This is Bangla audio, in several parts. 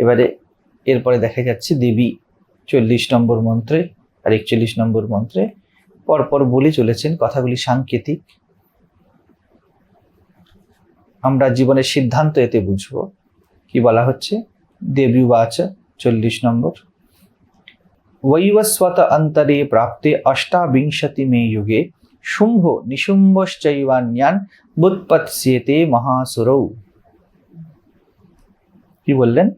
এবারে এরপরে দেখা যাচ্ছে দেবী চল্লিশ নম্বর মন্ত্রে আর একচল্লিশ নম্বর মন্ত্রে পরপর বলে চলেছেন কথাগুলি সাংকেতিক। আমরা জীবনের সিদ্ধান্ত এতে বুঝব। কি বলা হচ্ছে? দেবী বাচ চল্লিশ নম্বর। বৈবস্বত অন্তরে প্রাপ্তে অষ্টাবিংশতি মে যুগে শুম্ভ নিশুম্ভশ্চৈবান্যান বুৎপৎস্যেতে মহাসুরৌ। কি বললেন?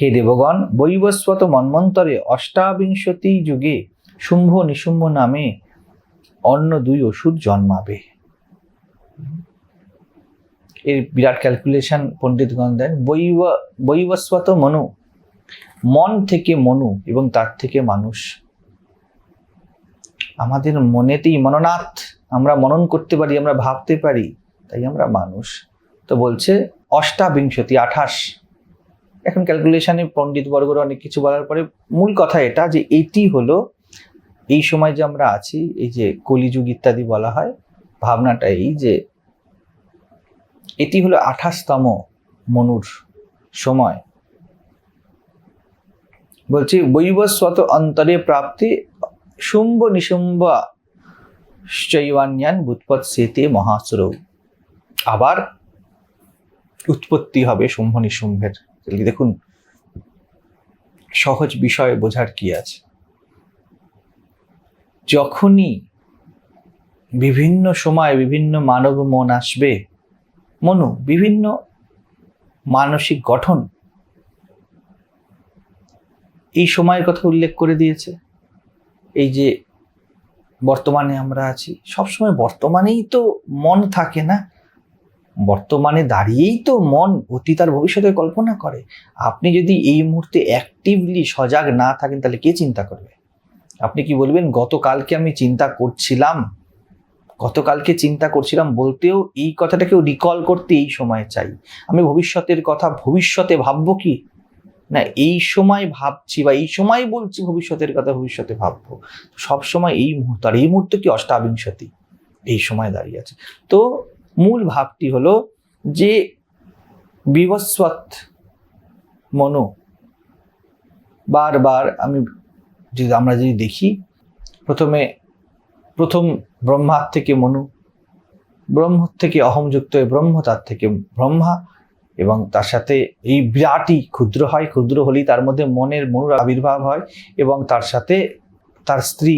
হে দেবগণ, বৈবস্বত মন্মন্তরে অষ্টাবিংশতি যুগে শুম্ভ নিশুম্ভ নামে অন্য দুই ওষুধ জন্মাবে। এর বিরাট ক্যালকুলেশন পণ্ডিতগণ দেন, বৈব, বৈবস্বত মনু, মন থেকে মনু এবং তার থেকে মানুষ। আমাদের মনেতেই মননাথ, আমরা মনন করতে পারি, আমরা ভাবতে পারি, তাই আমরা মানুষ। তো বলছে অষ্টাবিংশতি, আঠাশ। এখন ক্যালকুলেশনে পণ্ডিত বর্গর অনেক কিছু বলার পরে মূল কথা এটা যে এটি হলো এই সময় যে আমরা আছি, এই যে কলিযুগ ইত্যাদি বলা হয়, ভাবনাটা এই যে এটি হলো আঠাশতম মনুর সময়। বলছি বৈবস্বত অন্তরে প্রাপ্তি শুম্ভ নিশুম্ভ চৈবান্যান বুৎপৎ সেতে মহাসুরৌ আবার উৎপত্তি হবে শুম্ভ নিশুম্ভের। দেখুন, সহজ বিষয় বোঝার কি আছে? যখনই বিভিন্ন সময় বিভিন্ন মানব মন আসবে, মনু, বিভিন্ন মানসিক গঠন এই সময়ের কথা উল্লেখ করে দিয়েছে। এই যে বর্তমানে আমরা আছি, সবসময় বর্তমানেই তো মন থাকে না। বর্তমানে দাঁড়িয়েই তো মন অতীত আর ভবিষ্যতে কল্পনা করে। আপনি যদি এই মুহূর্তে অ্যাক্টিভলি সজাগ না থাকেন, তাহলে কে চিন্তা করবে? আপনি কি বলবেন, গতকালকে আমি চিন্তা করছিলাম, গতকালকে চিন্তা করছিলাম বলতেও এই কথাটাকেও রিকল করতে এই সময় চাই। আমি ভবিষ্যতের কথা ভবিষ্যতে ভাববো কি? না, এই সময় ভাবছি বা এই সময় বলছি ভবিষ্যতের কথা ভবিষ্যতে ভাববো। সব সময় এই মুহূর্ত, আর এই মুহূর্তে কি অষ্টাবিংশতি? এই সময় দাঁড়িয়ে আছে। তো মূল ভাবটি হলো যে বিবস্বত মনো। বারবার আমি যদি আমরা যদি দেখি, প্রথমে প্রথম ব্রহ্মার থেকে মনু, ব্রহ্ম থেকে অহমযুক্ত ব্রহ্ম, তার থেকে ব্রহ্মা এবং তার সাথে এই বিরাটই ক্ষুদ্র হয়, ক্ষুদ্র হলেই তার মধ্যে মনের মনুর আবির্ভাব হয় এবং তার সাথে তার স্ত্রী,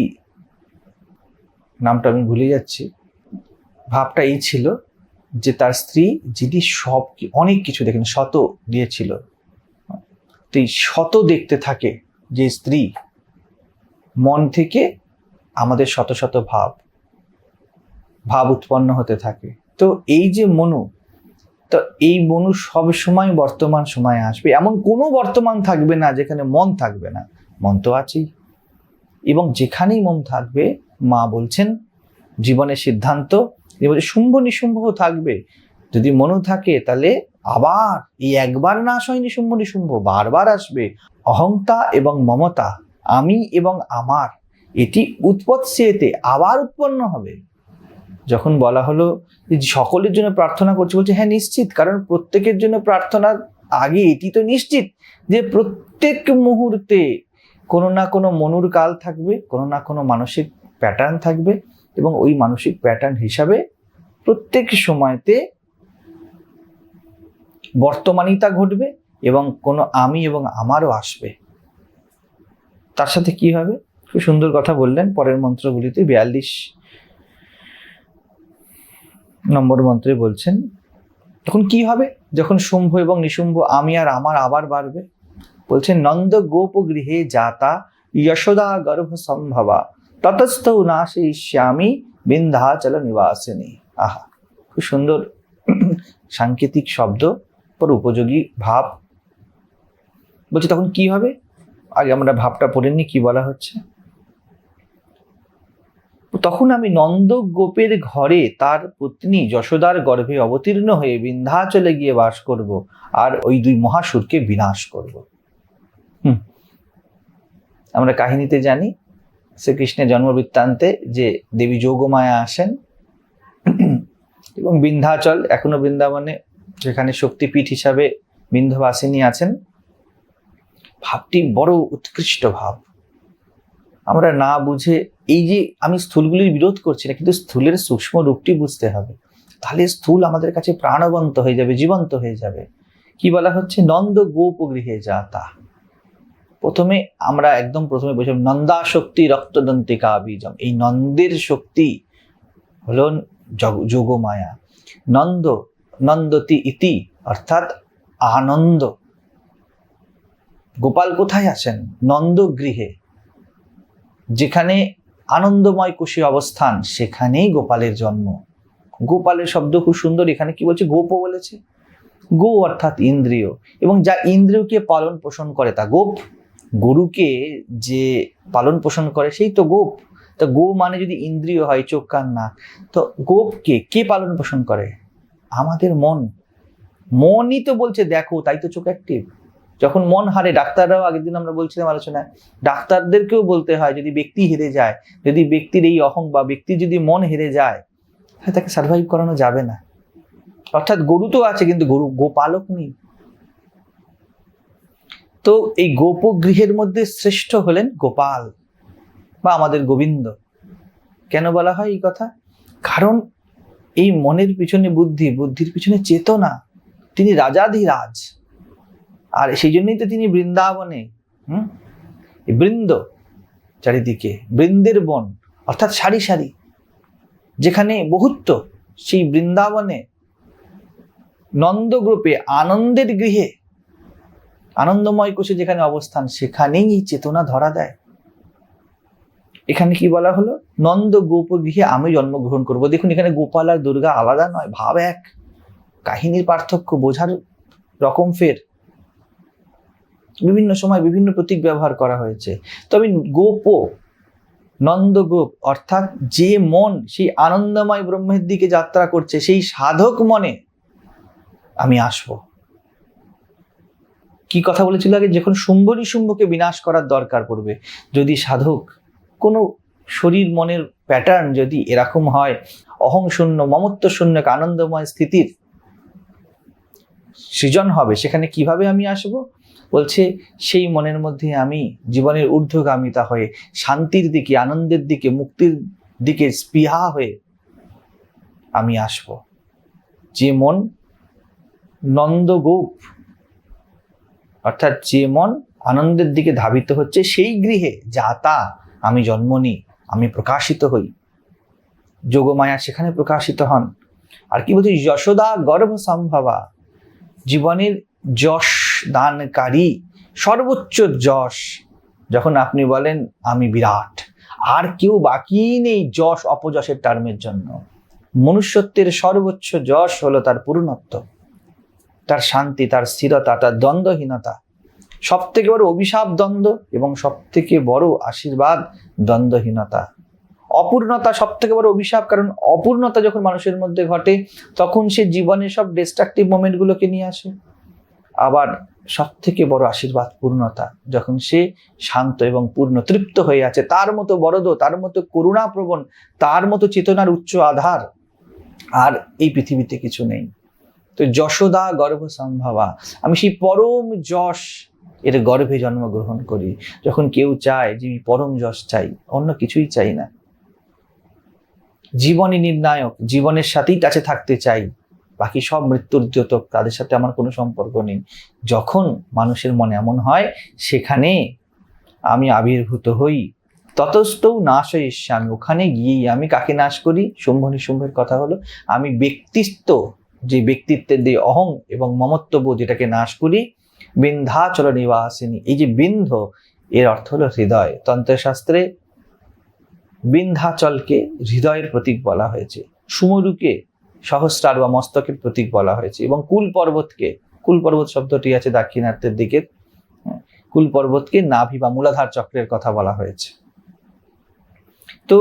নামটা আমি ভুলে যাচ্ছি, ভাবটা এই ছিল। যে তার স্ত্রী, যিনি সব অনেক কিছু দেখেন, শত দিয়েছিল। তো এই শত দেখতে থাকে যে স্ত্রী মন থেকে আমাদের শত শত ভাব ভাব উৎপন্ন হতে থাকে। তো এই যে মনু, তো এই মনু সব সময় বর্তমান সময়ে আসবে। এমন কোনো বর্তমান থাকবে না যেখানে মন থাকবে না। মন তো আছেই। এবং যেখানেই মন থাকবে, মা বলছেন, জীবনের সিদ্ধান্ত যে বলছে শুম্ভ নিশুম্ভ থাকবে। যদি মনু থাকে, তাহলে আবার এই একবার নাশ হয়নি শুম্ভ নিশুম্ভ, বারবার আসবে। অহংতা এবং মমতা, আমি এবং আমার, এটি উৎপৎসেতে আবার উৎপন্ন হবে। যখন বলা হলো যে সকলের জন্য প্রার্থনা করছে, বলছে হ্যাঁ নিশ্চিত, কারণ প্রত্যেকের জন্য প্রার্থনা আগে এটি তো নিশ্চিত যে প্রত্যেক মুহূর্তে কোনো না কোনো মনুর কাল থাকবে, কোনো না কোনো মানসিক প্যাটার্ন থাকবে। এবং ওই মানসিক প্যাটার্ন হিসাবে প্রত্যেক সময়তে বর্তমানিতা ঘটবে এবং কোনো আমি এবং আমারও আসবে। তার সাথে কি হবে? খুব সুন্দর কথা বললেন পরের মন্ত্রগুলিতে বিয়াল্লিশ নম্বর মন্ত্রে বলছেন, তখন কি হবে? যখন শুম্ভ এবং নিশুম্ভ আমি আর আমার আবার বাড়বে? বলছেন, নন্দ গোপ গৃহে যাতা, যশোদা গর্ভ সম্ভবা ততস্থ নাশে শ্যামী বিন্ধ্যাচল নিবাসিনী আহা, খুব সুন্দর সাংকেতিক শব্দ পর উপযোগী ভাব। বলছে, তখন কি হবে? আগে আমরা ভাবটা পড়েননি কি বলা হচ্ছে? তখন আমি নন্দ গোপের ঘরে তার পত্নী যশোদার গর্ভে অবতীর্ণ হয়ে বিন্ধ্যাচলে গিয়ে বাস করব আর ওই দুই মহাসুরকে বিনাশ করব। আমরা কাহিনীতে জানি শ্রীকৃষ্ণের জন্মবৃত্তান্তে যে দেবী যোগমায়া আসেন, এবং বিন্ধ্যাচল, এখনও বৃন্দাবনে, যেখানে শক্তিপীঠ হিসাবে বিন্ধবাসিনী আছেন, ভাবটি বড় উৎকৃষ্ট ভাব। আমরা না বুঝে, এই যে আমি স্থূলগুলির বিরোধ করছি না, কিন্তু স্থূলের সূক্ষ্ম রূপটি বুঝতে হবে। তাহলে স্থূল আমাদের কাছে প্রাণবন্ত হয়ে যাবে, জীবন্ত হয়ে যাবে। কি বলা হচ্ছে? নন্দ গোপ গৃহে যাতা। প্রথমে আমরা একদম প্রথমে বলছিলাম নন্দা শক্তি রক্তদন্তিকা বীজম। এই নন্দের শক্তি হলো যোগমায়া। নন্দ, নন্দতি ইতি, অর্থাৎ আনন্দ। গোপাল কোথায় আছেন? নন্দ গৃহে। যেখানে আনন্দময় কুশী অবস্থান, সেখানেই গোপালের জন্ম। গোপালের শব্দ খুব সুন্দর, এখানে কি বলছে? গোপ বলেছে। গো অর্থাৎ ইন্দ্রিয়। এবং যা ইন্দ্রিয়কে পালন পোষণ করে তা গোপ। গরুকে যে পালন পোষণ করে সেই তো গোপ। তো গো মানে যদি ইন্দ্রিয় হয়, চোখ, কান, নাক, তো গোপকে কে পালন পোষণ করে? আমাদের মন। মনই তো বলছে, দেখো, তাই তো চোখ অ্যাক্টিভ যখন মন হারে, ডাক্তাররাও আগের দিন আমরা বলছিলাম আলোচনায়, ডাক্তারদেরকেও বলতে হয়, যদি ব্যক্তি হেরে যায়, যদি ব্যক্তির এই অহং বা ব্যক্তির যদি মন হেরে যায় তাকে সার্ভাইভ করানো যাবে না। অর্থাৎ গরু তো আছে, কিন্তু গরু গোপালক নেই। তো এই গোপগৃহের মধ্যে শ্রেষ্ঠ হলেন গোপাল বা আমাদের গোবিন্দ। কেন বলা হয় এই কথা? কারণ এই মনের পিছনে বুদ্ধি, বুদ্ধির পিছনে চেতনা। তিনি রাজাধিরাজ। আর সেই জন্যই তো তিনি বৃন্দাবনে, হুম? বৃন্দ চারিদিকে, বৃন্দের বন, অর্থাৎ সারি সারি, যেখানে বহুত্ব সেই বৃন্দাবনে নন্দগ্রুপে আনন্দের গৃহে আনন্দময় কোষে যেখানে অবস্থান, সেখানেই এই চেতনা ধরা দেয়। এখানে কি বলা হলো? নন্দ গোপ গৃহে আমি জন্মগ্রহণ করব। দেখুন, এখানে গোপাল আর দুর্গা আলাদা নয়, ভাব এক। কাহিনীর পার্থক্য বোঝার রকম ফের। বিভিন্ন সময় বিভিন্ন প্রতীক ব্যবহার করা হয়েছে। তবে গোপ নন্দগোপ অর্থাৎ যে মন, সেই আনন্দময় ব্রহ্মের দিকে যাত্রা করছে, সেই সাধক মনে আমি আসব। কি কথা বলেছিল আগে? যখন শুম্ভরি শুম্ভকে বিনাশ করার দরকার পড়বে, যদি সাধক কোনো শরীর মনের প্যাটার্ন যদি এরকম হয়, অহং শূন্য, মমত্ব শূন্য, আনন্দময় স্থিতির সৃজন হবে, সেখানে কীভাবে আমি আসব? বলছে, সেই মনের মধ্যে আমি জীবনের ঊর্ধ্বগামিতা হয়ে, শান্তির দিকে, আনন্দের দিকে, মুক্তির দিকে স্পৃহা হয়ে আমি আসব। যে মন নন্দগোপ অর্থাৎ যে মন আনন্দের দিকে ধাবিত হচ্ছে, সেই গৃহে যা তা আমি জন্ম নিই, আমি প্রকাশিত হই। যোগমায়া সেখানে প্রকাশিত হন। আর কি বলছি? যশোদা গর্ভ সম্ভবা। জীবনের যশ দানকারী, সর্বোচ্চ যশ। যখন আপনি বলেন, আমি বিরাট। আর কেউ বাকি নেই যশ, অপযশের টার্মের জন্য। মনুষ্যত্বের সর্বোচ্চ যশ হলো তার পূর্ণত্ব। তার শান্তি, তার স্থিরতা, তার দ্বন্দ্বহীনতা। সব থেকে বড় অভিশাপ দ্বন্দ্ব এবং সব থেকে বড় আশীর্বাদ দ্বন্দ্বহীনতা। অপূর্ণতা সব থেকে বড় অভিশাপ, কারণ অপূর্ণতা যখন মানুষের মধ্যে ঘটে, তখন সে জীবনে সব ডিস্ট্রাকটিভ মোমেন্টগুলোকে নিয়ে আসে। আবার সব থেকে বড় আশীর্বাদ পূর্ণতা, যখন সে শান্ত এবং পূর্ণ, তৃপ্ত হয়ে আছে, তার মতো বড়দ তার মতো করুণাপ্রবণ, তার মতো চেতনার উচ্চ আধার। আর এই পৃথিবীতে কিছু নেই। তো যশোদা গর্ভ সম্ভবা আমি সেই পরম যশ এর গর্ভে জন্মগ্রহণ করি। যখন কেউ চায় যে আমি পরম যশ চাই, অন্য কিছুই চাই না। জীবনই নির্ণায়ক, জীবনের সাথেই কাছে থাকতে চাই। বাকি সব মৃত্যুর দ্যোতক, তাদের সাথে আমার কোনো সম্পর্ক নেই। যখন মানুষের মনে এমন হয়, সেখানে আমি আবির্ভূত হই। ততস্থও নাশ হয়ে এসছে আমি। ওখানে গিয়েই আমি কাকে নাশ করি? শুম্ভ নিশুম্ভের কথা হলো, আমি ব্যক্তিত্ব যে ব্যক্তিত্বের দিয়ে অহং এবং মমত্ববোধ যেটাকে নাশ করি বিন্ধ্যাচল নিবাসিনী এই যে বিন্ধ এর অর্থ হলো হৃদয়। তন্ত্রশাস্ত্রে বিন্ধ্যাচলকে হৃদয়ের প্রতীক বলা হয়েছে। সুমরুকে সহস্রার বা মস্তকের প্রতীক বলা হয়েছে এবং কুল পর্বতকে কুল পর্বত শব্দটি আছে দাক্ষিণাত্যের দিকে হ্যাঁ, কুল পর্বতকে নাভি বা মূলাধার চক্রের কথা বলা হয়েছে। তো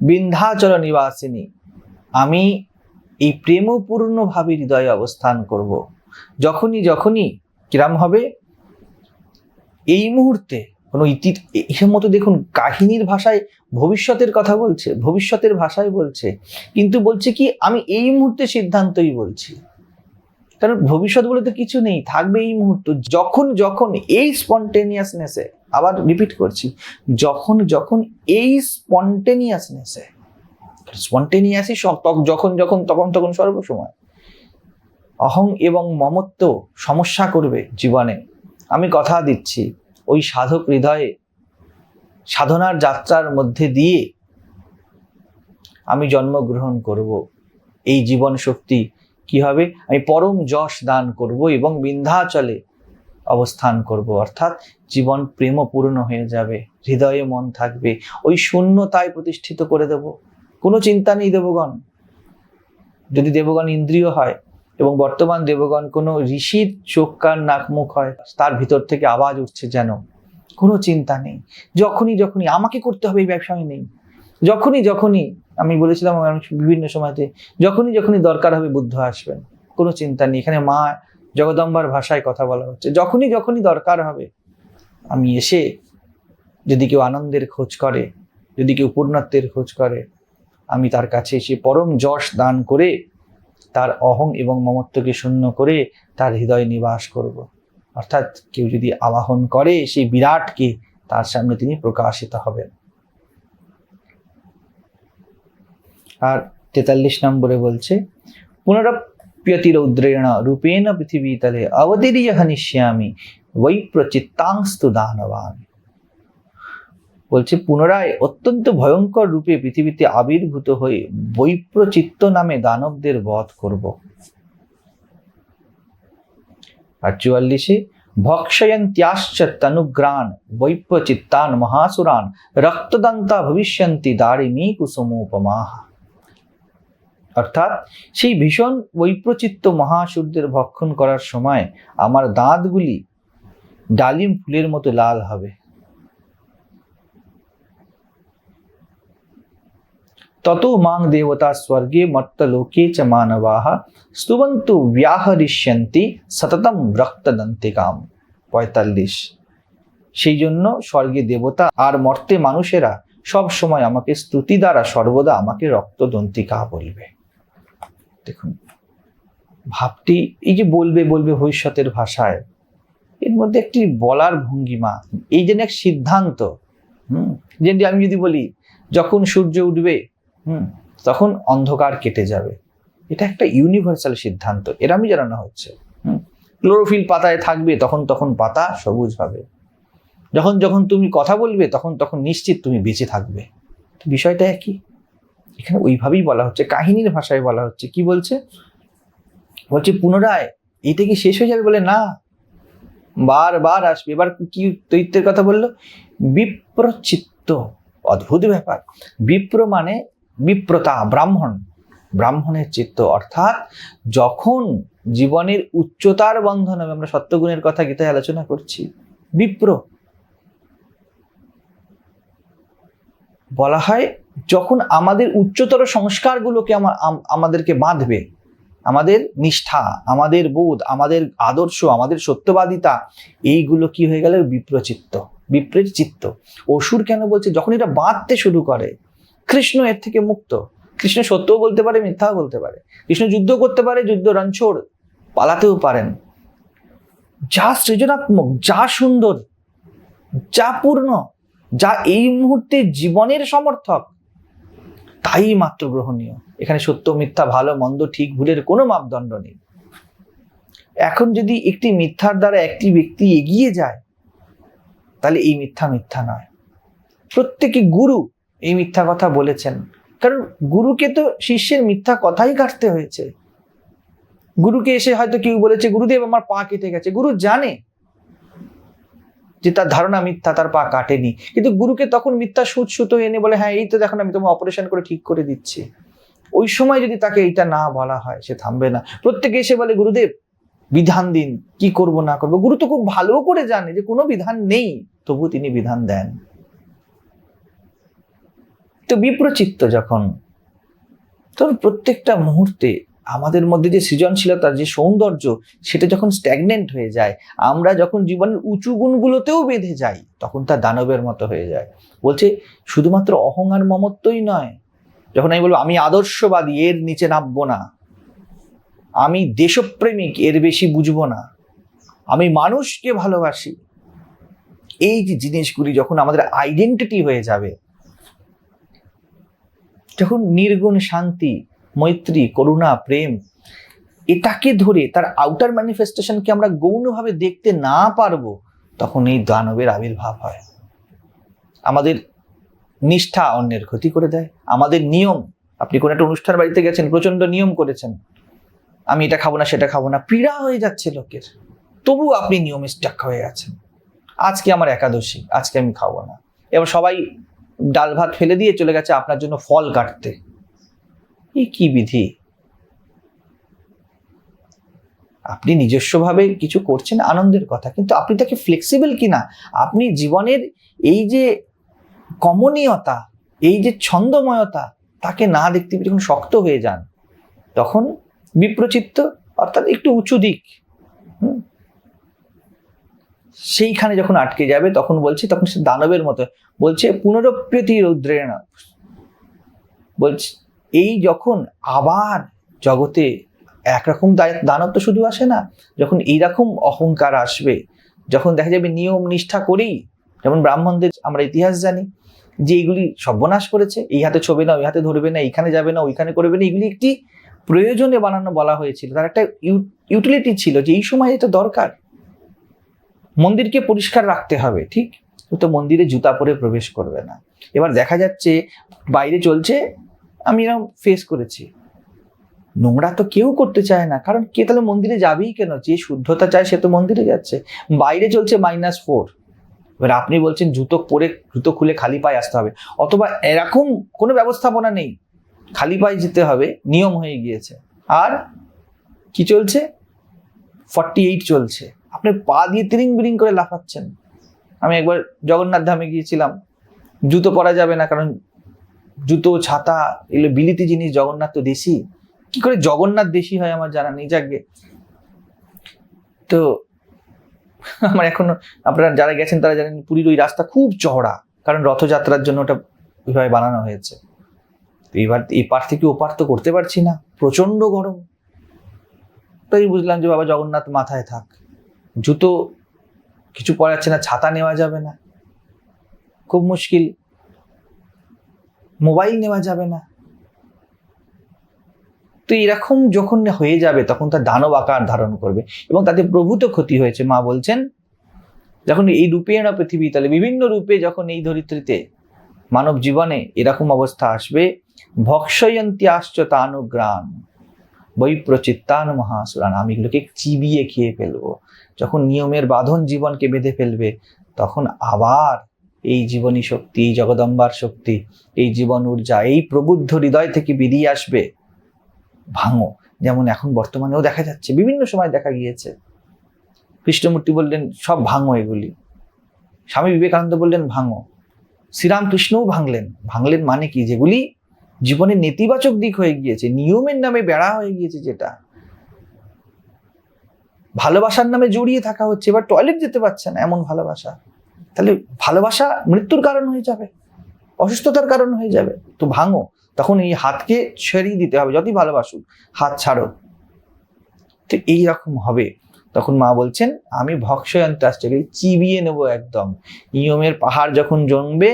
বিন্ধ্যাচল নিবাসিনী আমি এই প্রেমপূর্ণভাবে হৃদয়ে অবস্থান করব। যখনই যখনই কিরাম হবে, এই মুহূর্তে কোনো ইতি এর মতো দেখুন, কাহিনীর ভাষায় ভবিষ্যতের কথা বলছে, ভবিষ্যতের ভাষায় বলছে, কিন্তু বলছে কি, আমি এই মুহূর্তে সিদ্ধান্তই বলছি। কারণ ভবিষ্যৎ বলে তো কিছু নেই, থাকবে এই মুহূর্ত। যখন যখন এই স্পন্টেনিয়াসনেসে আবার রিপিট করছি, যখন যখন এই স্পন্টেনিয়াসনেসে স্পন্টেনিয়াসই যখন যখন তখন তখন সর্বসময়। অহং এবং মমত্ব সমস্যা করবে জীবনে। আমি কথা দিচ্ছি ওই সাধক হৃদয়ে। সাধনার যাত্রার মধ্যে দিয়ে আমি জন্মগ্রহণ করব। এই জীবন শক্তি কি হবে? আমি পরম যশ দান করব এবং বিন্ধ্যাচলে অবস্থান করব। অর্থাৎ জীবন প্রেমপূর্ণ হয়ে যাবে, হৃদয়ে মন থাকবে। ওই শূন্যতায় প্রতিষ্ঠিত করে দেব। কোনো চিন্তা নেই দেবগণ। যদি দেবগণ ইন্দ্রিয় হয় এবং বর্তমান দেবগণ কোনো ঋষির চোখ, কান, নাক, মুখ হয়, তার ভিতর থেকে আওয়াজ উঠছে যেন। কোনো চিন্তা নেই। যখনই যখনই আমাকে করতে হবে এই ব্যবসায় নেই। যখনই যখনই, আমি বলেছিলাম বিভিন্ন সময়তে, যখনই যখনই দরকার হবে বুদ্ধ আসবেন। কোনো চিন্তা নেই। এখানে মা জগদম্বার ভাষায় কথা বলা হচ্ছে। যখনই যখনই দরকার হবে, আমি এসে যদি কেউ আনন্দের খোঁজ করে, যদি কেউ পূর্ণত্বের খোঁজ করে আমি তার কাছে এসে পরম যশ দান করে তার অহং এবং মমত্বকে শূন্য করে তার হৃদয়ে নিবাস করব। অর্থাৎ কেউ যদি আবাহন করে সেই বিরাটকে তার সামনে তিনি প্রকাশিত হবেন আর তেতাল্লিশ নম্বরে বলছে পুনরপ্যতি রৌদ্রেণ রূপেণ পৃথিবীতলে অবতীর্য হনিষ্যামি বৈপ্রচিত্তাংস্তু দানবান বলছে, পুনরায় অত্যন্ত ভয়ঙ্কর রূপে পৃথিবীতে আবির্ভূত হয়ে বৈপ্রচিত্ত নামে দানবদের বধ করব। আর চুয়াল্লিশে ভক্ষয়ন্ত্যাশ্চ তনুগ্রান বৈপ্রচিত্তান মহাসুরান রক্তদন্তা ভবিষ্যন্তি দারিমী কুসুমোপমাহ। অর্থাৎ সেই ভীষণ বৈপ্রচিত্ত মহাসুরদের ভক্ষণ করার সময় আমার দাঁতগুলি ডালিম ফুলের মতো লাল হবে। ততো মাং দেবতা স্বর্গে মর্তলোকে চ মানবাহ স্তুবন্তু ব্যাহরিষ্যন্তি সততম রক্তদন্তিকাম পঁয়তাল্লিশ সেই জন্য স্বর্গে দেবতা আর মর্তে মানুষেরা সব সময় আমাকে স্তুতি দ্বারা সর্বদা আমাকে রক্তদন্তিকা বলবে। দেখুন, ভাবটি এই যে বলবে বলবে ভবিষ্যতের ভাষায়, এর মধ্যে একটি বলার ভঙ্গিমা, এই যেন এক সিদ্ধান্ত, হুম, যেটি আমি যদি বলি, যখন সূর্য উঠবে হুম। তখন অন্ধকার কেটে যাবে। এটা একটা ইউনিভার্সাল সিদ্ধান্ত। এরামই জানানো হচ্ছে। হুম। ক্লোরোফিল পাতায় থাকবে তখন তখন পাতা সবুজ হবে। যখন যখন তুমি কথা বলবে তখন তখন নিশ্চিত তুমি বেঁচে থাকবে। বিষয়টা একই। এখানে ওইভাবেই বলা হচ্ছে কাহিনীর ভাষায় বলা হচ্ছে। কি বলছে? বলছে পুনরায় এটা কি শেষ হয়ে যাবে? বলে না। বারবার আসবে। এবার কি দৈত্যের কথা বলল? বিপ্রচিত্ত। অদ্ভুত ব্যাপার। বিপ্র মানে বিপ্রতা ব্রাহ্মণ। ব্রাহ্মণের চিত্ত, অর্থাৎ যখন জীবনের উচ্চতার বন্ধন হবে, আমরা সত্যগুণের কথা গীতায় আলোচনা করছি, বিপ্র। বলা হয় যখন আমাদের উচ্চতর সংস্কারগুলোকে আমা- আম- আমাদেরকে বাঁধবে, আমাদের নিষ্ঠা, আমাদের বোধ, আমাদের আদর্শ, আমাদের সত্যবাদিতা, এইগুলো কি হয়ে গেল? বিপ্রচিত্ত, বিপ্রের চিত্ত। অসুর কেন বলছে? যখন এটা বাঁধতে শুরু করে কৃষ্ণ এর থেকে মুক্ত। কৃষ্ণ সত্যও বলতে পারে, মিথ্যাও বলতে পারে। কৃষ্ণ যুদ্ধ করতে পারে, যুদ্ধ রণছোড় পালাতেও পারেন। যা সৃজনাত্মক, যা সুন্দর, যা পূর্ণ, যা এই মুহূর্তে জীবনের সমর্থক, তাই মাত্র গ্রহণীয়। এখানে সত্য, মিথ্যা, ভালো, মন্দ, ঠিক, ভুলের কোনো মাপদণ্ড নেই। এখন যদি একটি মিথ্যার দ্বারা একটি ব্যক্তি এগিয়ে যায়, তাহলে এই মিথ্যা মিথ্যা নয়। প্রত্যেকে গুরু এই মিথ্যা কথা বলেছেন। কারণ গুরুকে তো শিষ্যের মিথ্যা কথাই কাটতে হয়েছে। গুরুকে এসে হয়তো কেউ বলেছে, গুরুদেব, আমার পা কেটে গেছে। গুরু জানে যে তার ধারণা মিথ্যা, তার পা কাটেনি। কিন্তু গুরুকে তখন মিথ্যা সুচ সুতো এনে বলে হ্যাঁ এই তো দেখুন, আমি তোমার অপারেশন করে ঠিক করে দিচ্ছি। ওই সময় যদি তাকে এইটা না বলা হয়, সে থামবে না। প্রত্যেকে এসে বলে, গুরুদেব, বিধান দিন, কি করব, না করব? গুরু তো খুব ভালো করে জানে যে কোনো বিধান নেই তবু তিনি বিধান দেন। তো বিপ্রচিত্ত যখন তখন প্রত্যেকটা মুহূর্তে আমাদের মধ্যে যে সৃজনশীলতা যে সৌন্দর্য, সেটা যখন স্ট্যাগনেন্ট হয়ে যায়, আমরা যখন জীবনের উঁচু গুণগুলোতেও বেঁধে যাই, তখন তা দানবের মতো হয়ে যায়। বলছে, শুধুমাত্র অহং আর মমত্বই নয়। যখন আমি বলব, আমি আদর্শবাদী, এর নিচে নামবো না। আমি দেশপ্রেমিক, এর বেশি বুঝব না। আমি মানুষকে ভালোবাসি। এই যে জিনিসগুলি যখন আমাদের আইডেন্টিটি হয়ে যাবে যখন নির্গুণ শান্তি, মৈত্রী, করুণা, প্রেম, এটাকে ধরে তার আউটার ম্যানিফেস্টেশনকে আমরা গৌণভাবে দেখতে না পারব, তখন এই দানবের আবির্ভাব হয়। আমাদের নিষ্ঠা অন্যের ক্ষতি করে দেয়। আমাদের নিয়ম, আপনি কোনো একটা অনুষ্ঠান বাড়িতে গেছেন প্রচণ্ড নিয়ম করেছেন, আমি এটা খাব না, সেটা খাব না, পীড়া হয়ে যাচ্ছে লোকের। তবু আপনি নিয়মে স্টাক হয়ে গেছেন আজকে আমার একাদশী, আজকে আমি খাব না। এবার সবাই ডাল ভাত ফেলে দিয়ে চলে গেছে আপনার জন্য ফল কাটতে। এই কি বিধি? আপনি নিজস্বভাবে কিছু করছেন আনন্দের কথা কিন্তু আপনি তাকে ফ্লেক্সিবল কিনা? আপনি জীবনের এই যে কমনীয়তা এই যে ছন্দময়তা তাকে না দেখতে পেয়ে যখন শক্ত হয়ে যান তখন বিপ্রচিত্ত অর্থাৎ একটু উঁচু দিক হুম, সেইখানে যখন আটকে যাবে, তখন বলছে, তখন সে দানবের মতো, বলছে, পুনরপ্রতি রৌদ্রেণ বলছে, এই যখন আবার জগতে একরকম দানব তো শুধু আসে না, যখন এইরকম অহংকার আসবে, যখন দেখা যাবে নিয়ম নিষ্ঠা করেই যেমন ব্রাহ্মণদের আমরা ইতিহাস জানি, যে এইগুলি সর্বনাশ করেছে, এই হাতে ছবে না, ওই হাতে ধরবে না, এইখানে যাবে না, ওইখানে করবে না এগুলি একটি প্রয়োজনে বানানো বলা হয়েছিল। তার একটা ইউটিলিটি ছিল যে এই সময় এটা দরকার। মন্দিরকে পরিষ্কার রাখতে হবে, ঠিক? তো মন্দিরে জুতা পরে প্রবেশ করবে না। এবার দেখা যাচ্ছে বাইরে চলছে, আমি এরকম ফেস করেছি। নোংরা তো কেউ করতে চায় না, কারণ কে তাহলে মন্দিরে যাবেই কেন? যে শুদ্ধতা চায় সে তো মন্দিরে যাচ্ছে। বাইরে চলছে মাইনাস ফোর এবার আপনি বলছেন জুতো পরে, জুতো খুলে খালি পায়ে আসতে হবে। অথবা এরকম কোনো ব্যবস্থাপনা নেই। খালি পায়ে যেতে হবে, নিয়ম হয়ে গিয়েছে। আর কি চলছে? ফর্টি এইট চলছে। আপনি পা দিয়ে তিরিং বিরিং করে লাফাচ্ছেন। আমি একবার জগন্নাথ ধামে গিয়েছিলাম। জুতো পরা যাবে না, কারণ জুতো, ছাতা, এগুলো বিলিতি জিনিস, জগন্নাথ তো দেশি। কি করে জগন্নাথ দেশি হয় আমার জানা নেই, যাকে। তো আমার এখনও আপনারা যারা গেছেন, তারা জানেন পুরীর ওই রাস্তা খুব চওড়া, কারণ রথযাত্রার জন্য ওটা ওইভাবে বানানো হয়েছে। তো এবার এই পার থেকে ওপার তো করতে পারছি না প্রচণ্ড গরম। তাই বুঝলাম যে বাবা, জগন্নাথ মাথায় থাক। জুতো কিছু পরা যাচ্ছে না, ছাতা নেওয়া যাবে না। খুব মুশকিল। মোবাইল নেওয়া যাবে না। তো এরকম যখন হয়ে যাবে, তখন তার দানব আকার ধারণ করবে এবং তাতে প্রভূত ক্ষতি হয়েছে। মা বলছেন, যখন এই রূপে না পৃথিবী, তাহলে বিভিন্ন রূপে যখন এই ধরিত্রীতে মানব জীবনে এরকম অবস্থা আসবে, ভক্ষয়ন্তী আশ্চ তানুগ্রাম, বৈপ্রচিত্তান মহাসুরান, আমি এগুলোকে চিবিয়ে খেয়ে ফেলব। যখন নিয়মের বাঁধন জীবনকে বেঁধে ফেলবে, তখন আবার এই জীবনী শক্তি, এই জগদম্বার শক্তি, এই জীবন ঊর্জা, এই প্রবুদ্ধ হৃদয় থেকে বেরিয়ে আসবে। ভাঙো। যেমন এখন বর্তমানেও দেখা যাচ্ছে, বিভিন্ন সময় দেখা গিয়েছে। কৃষ্ণমূর্তি বললেন, সব ভাঙো এগুলি। স্বামী বিবেকানন্দ বললেন, ভাঙো। শ্রীরামকৃষ্ণও ভাঙলেন। ভাঙলেন মানে কি? যেগুলি জীবনের নেতিবাচক দিক হয়ে গিয়েছে, নিয়মের নামে বেড়া হয়ে গিয়েছে যেটা। ভালোবাসার নামে জড়িয়ে থাকা হচ্ছে, এবার টয়লেট যেতে পারছে না এমন ভালোবাসা। তাহলে ভালোবাসা মৃত্যুর কারণ হয়ে যাবে, অসুস্থতার কারণ হয়ে যাবে। তো ভাঙো, তখন এই হাতকে ছেড়িয়ে দিতে হবে, যতই ভালোবাসুক, হাত ছাড়ো। তো এইরকম হবে। তখন মা বলছেন, আমি ভক্ষয়ন্ত আসছে চিবিয়ে নেব একদম। নিয়মের পাহাড় যখন জমবে,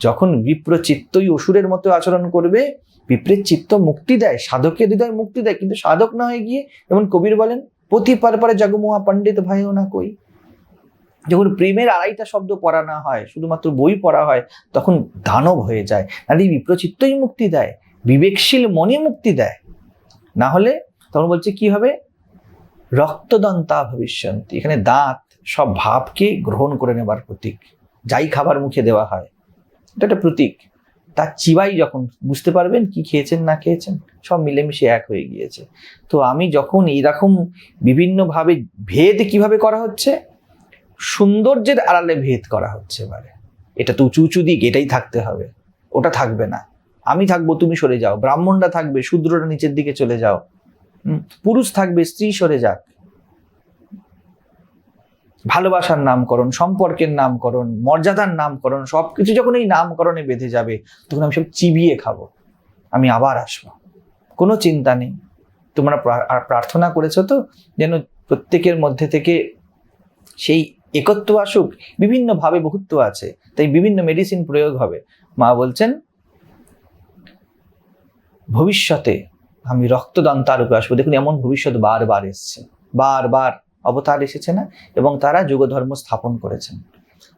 যখন বিপ্র চিত্তই অসুরের মতো আচরণ করবে, বিপ্রের চিত্ত মুক্তি দেয়, সাধকের হৃদয় মুক্তি দেয়। কিন্তু সাধক না হয়ে গিয়ে যেমন কবির বলেন পতি পার পারে জগমোহা পণ্ডিত ভাইও না কই। যখন প্রেমের আড়াইটা শব্দ পড়া না হয়, শুধুমাত্র বই পড়া হয়, তখন দানব হয়ে যায়। নারী বিপ্রচিত্তই মুক্তি দেয়, বিবেকশীল মনে মুক্তি দেয়। না হলে তখন বলছে কি হবে? রক্তদন্তা ভবিষ্যন্তি। এখানে দাঁত, সব ভাবকে গ্রহণ করে নেবার প্রতীক। যাই খাবার মুখে দেওয়া হয়, এটা একটা প্রতীক। তার চিবাই যখন বুঝতে পারবেন কি খেয়েছেন, না খেয়েছেন, সব মিলেমিশে এক হয়ে গিয়েছে। তো আমি যখন এইরকম বিভিন্নভাবে ভেদ কীভাবে করা হচ্ছে? সৌন্দর্যের আড়ালে ভেদ করা হচ্ছে এবারে। এটা তো উঁচু উঁচু দিক, এটাই থাকতে হবে। ওটা থাকবে না। আমি থাকব, তুমি সরে যাও। ব্রাহ্মণরা থাকবে, শূদ্ররা নিচের দিকে চলে যাও। পুরুষ থাকবে, স্ত্রী সরে যাক। ভালোবাসার নামকরণ, সম্পর্কের নামকরণ, মর্যাদার নামকরণ, সবকিছু যখন এই নামকরণে বেঁধে যাবে, তখন আমি সব চিবিয়ে খাব। আমি আবার আসব। কোনো চিন্তা নেই। তোমরা প্রার্থনা করেছ তো, যেন প্রত্যেকের মধ্যে থেকে সেই একত্ব আসুক, বিভিন্নভাবে বহুত্ব আছে, তাই বিভিন্ন মেডিসিন প্রয়োগ হবে। মা বলছেন, ভবিষ্যতে আমি রক্তদান তার উপরে আসব। দেখুন, এমন ভবিষ্যৎ বারবার এসছে। বারবার অবতার এসেছে না, এবং তারা যুগধর্ম স্থাপন করেছেন।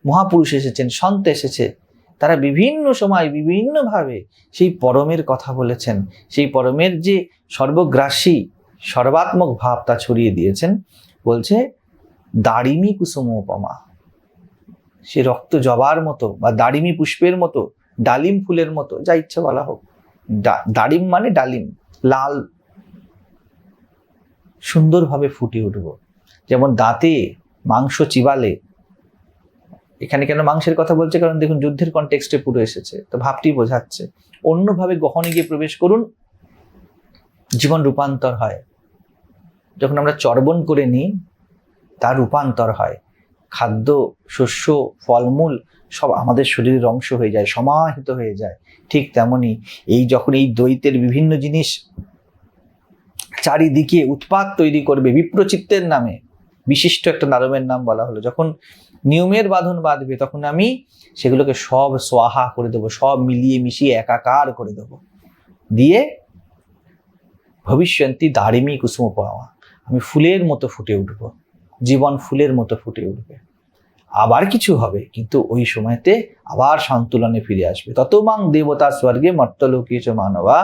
মহাপুরুষ এসেছেন, সন্ত এসেছে, তারা বিভিন্ন সময় বিভিন্নভাবে সেই পরমের কথা বলেছেন, সেই পরমের যে সর্বগ্রাসী, সর্বাত্মক ভাব তা ছড়িয়ে দিয়েছেন, বলছে দাড়িমি কুসুম উপমা সে রক্ত জবার মতো বা দাড়িমি পুষ্পের মতো, ডালিম ফুলের মতো, যা ইচ্ছা বলা হোক। দাড়িম মানে ডালিম, লাল। সুন্দরভাবে ফুটে উঠব। যেমন দাঁতে মাংস চিবালে, এখানে কেন মাংসের কথা বলছে? কারণ দেখুন, যুদ্ধের কনটেক্সটে পুরো এসেছে, তো ভাবটি বোঝাচ্ছে। অন্যভাবে গহনে গিয়ে প্রবেশ করুন, জীবন রূপান্তর হয়। যখন আমরা চর্বণ করে নিই তার রূপান্তর হয়। খাদ্য, শস্য, ফলমূল সব আমাদের শরীরের অংশ হয়ে যায়, সমাহিত হয়ে যায়। ঠিক তেমনি এই যখন এই দ্বৈতের বিভিন্ন জিনিস চারিদিকে উৎপাত তৈরি করবে বিপ্রচিত্তের নামে বিশিষ্ট একটা নারমের নাম বলা হলো। যখন নিয়মের বাঁধন বাঁধবে, তখন আমি সেগুলোকে সব সোয়াহা করে দেবো, সব মিলিয়ে মিশিয়ে একাকার করে দেবো। দিয়ে ভবিষ্যন্তি দারিমি কুসুম পাওয়া আমি ফুলের মতো ফুটে উঠবো, জীবন ফুলের মতো ফুটে উঠবে। আবার কিছু হবে, কিন্তু ওই সময়তে আবার সন্তুলনে ফিরে আসবে। ততমাং দেবতা স্বর্গে মর্তলোকীয় মানবা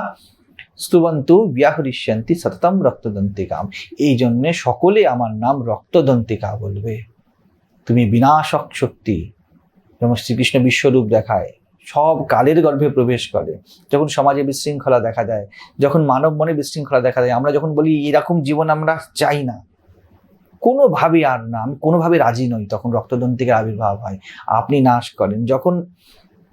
স্তুবন্তু ব্যাহরিষ্যন্তি সততম রক্তদন্তিকাম। এই জন্যে সকলে আমার নাম রক্তদন্তিকা বলবে। তুমি বিনাশক শক্তি, যেমন শ্রীকৃষ্ণ বিশ্বরূপ দেখায়, সব কালের গর্ভে প্রবেশ করে। যখন সমাজে বিশৃঙ্খলা দেখা দেয়, যখন মানব মনে বিশৃঙ্খলা দেখা দেয়, আমরা যখন বলি এরকম জীবন আমরা চাই না। কোনোভাবে আর না, আমি কোনোভাবে রাজি নই তখন রক্তদন্তিকার আবির্ভাব হয়। আপনি নাশ করেন। যখন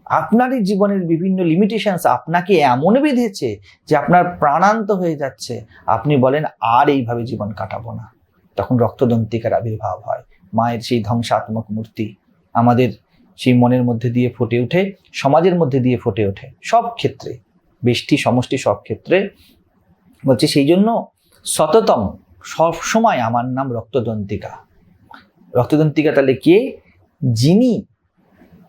আপনারই জীবনের বিভিন্ন লিমিটেশনস আপনাকে এমন বেঁধেছে যে আপনার প্রাণান্ত হয়ে যাচ্ছে। আপনি বলেন, আর এইভাবে জীবন কাটাবো না। তখন রক্তদন্তিকার আবির্ভাব হয়। মায়ের সেই ধ্বংসাত্মক মূর্তি আমাদের সেই মনের মধ্যে দিয়ে ফুটে ওঠে, সমাজের মধ্যে দিয়ে ফুটে ওঠে, সব ক্ষেত্রে। বেষ্টি, সমষ্টি সব ক্ষেত্রে। বলছে, সেই জন্য সততম সব সময় আমার নাম রক্তদন্তিকা। রক্তদন্তিকা তাহলে কে? যিনি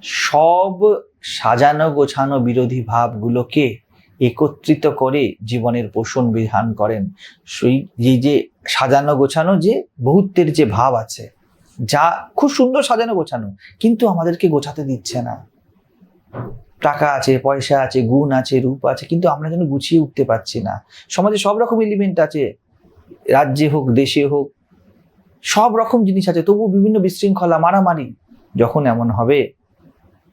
সব সাজানো গোছানো বিরোধী ভাবগুলোকে একত্রিত করে জীবনের পোষণ বিধান করেন। সেই যে যে সাজানো গোছানো যে বহুত্বের যে ভাব আছে, যা খুব সুন্দর সাজানো গোছানো, কিন্তু আমাদেরকে গোছাতে দিচ্ছে না। টাকা আছে, পয়সা আছে, গুণ আছে, রূপ আছে, কিন্তু আমরা যেন গুছিয়ে উঠতে পারছি না। সমাজে সব রকম এলিমেন্ট আছে, রাজ্যে হোক, দেশে হোক, সব রকম জিনিস আছে তবু বিভিন্ন বিশৃঙ্খলা, মারামারি, যখন এমন হবে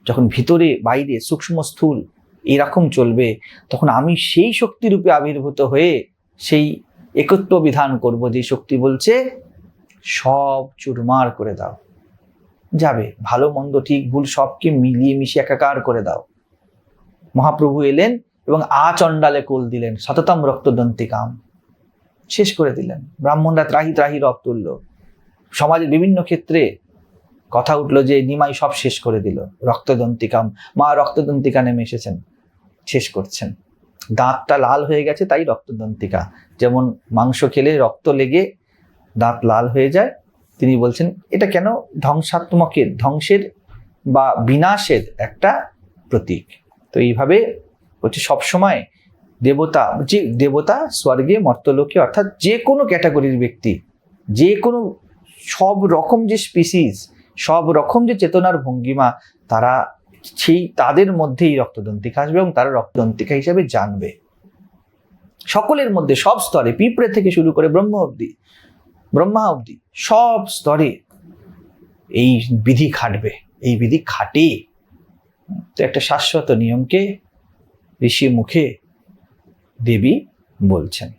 যখন ভিতরে, বাইরে সূক্ষ্ম স্থূল এরকম চলবে, তখন আমি সেই শক্তিরূপে আবির্ভূত হয়ে সেই একত্র বিধান করব যে শক্তি বলছে, সব চুরমার করে দাও। যাবে, ভালো, মন্দ, ঠিক, ভুল, সবকে মিলিয়ে মিশিয়ে একাকার করে দাও। মহাপ্রভু এলেন এবং আচণ্ডালে কোল দিলেন, সততম রক্তদন্তিকাম। শেষ করে দিলেন। ব্রাহ্মণরা ত্রাহি ত্রাহি রব তুলল। সমাজের বিভিন্ন ক্ষেত্রে কথা উঠল যে নিমাই সব শেষ করে দিল। রক্তদন্তিকাম, মা রক্তদন্তিকা নেমে এসেছেন, শেষ করছেন। দাঁতটা লাল হয়ে গেছে, তাই রক্তদন্তিকা। যেমন মাংস খেলে রক্ত লেগে দাঁত লাল হয়ে যায়, তিনি বলছেন, এটা কেন ধ্বংসাত্মকের, ধ্বংসের বা বিনাশের একটা প্রতীক? তো এইভাবে হচ্ছে সবসময় দেবতা, যে দেবতা স্বর্গে মর্তলোকে, অর্থাৎ যে কোনো ক্যাটাগরির ব্যক্তি, যে কোনো সব রকম যে স্পিসিস সব রকম যে চেতনার ভঙ্গিমা, তারা সেই তাদের মধ্যেই রক্তদন্তিকা আসবে এবং তারা রক্তদন্তিকা হিসাবে জানবে। সকলের মধ্যে সব স্তরে, পিঁপড়ে থেকে শুরু করে ব্রহ্ম অবধি, ব্রহ্মা অবধি, সব স্তরে এই বিধি খাটবে, এই বিধি খাটে। তো একটা শাশ্বত নিয়মকে ঋষি মুখে দেবী বলছেন।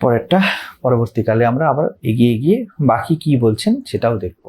পরেরটা পরবর্তীকালে আমরা আবার এগিয়ে গিয়ে বাকি কি বলছেন সেটাও দেখব।